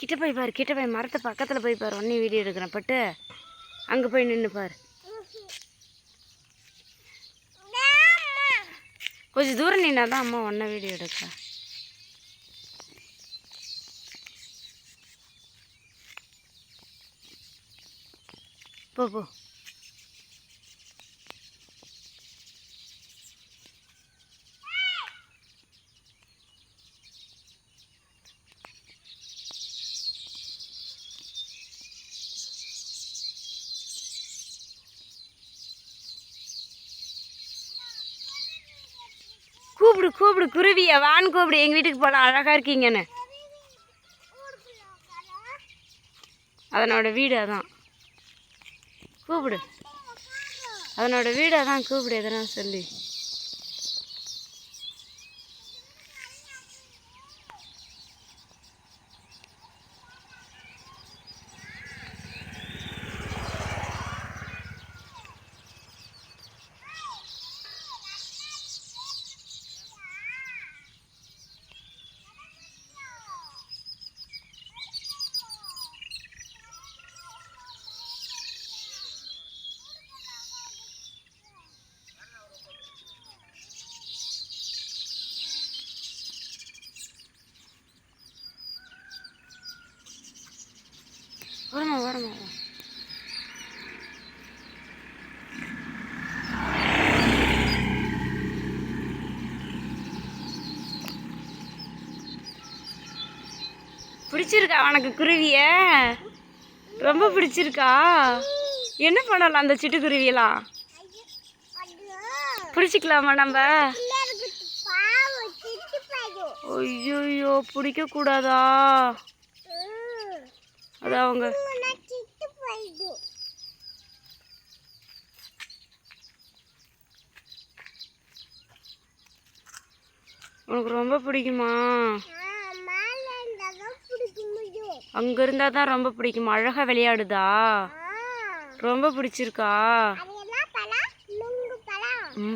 கிட்ட போய் பாரு கிட்ட போய் மரத்து பக்கத்தில் போய் பாரு ஒன்றே வீடியோ எடுக்கிறேன். பட்டு அங்கே போய் நின்று பாரு. கொஞ்சம் தூரம் நின்னா தான் அம்மா ஒன்றை வீடியோ எடுக்க போ போ. கூப்பிடு கூப்பிடு குருவிய வான் கூப்பிடு. எங்கள் வீட்டுக்கு போகலாம் அழகாக இருக்கீங்கன்னு. அதனோட வீடு அதான். கூப்பிடு. அதனோட வீடு அதான் கூப்பிடு எதனா சொல்லி. வரமா வரமா. பிடிச்சிருக்கா உனக்கு குருவிய? ரொம்ப பிடிச்சிருக்கா? என்ன பண்ணலாம் அந்த சிட்டுக்குருவியெல்லாம் பிடிச்சிக்கலாமா நம்ம? ஐயோ பிடிக்க கூடாதா அது அவங்க. உனக்கு ரொம்ப பிடிக்குமா? அங்க இருந்தா தான் ரொம்ப பிடிக்குமா. அழகா விளையாடுதா? ரொம்ப பிடிச்சிருக்கா?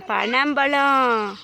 பனம்பழம்.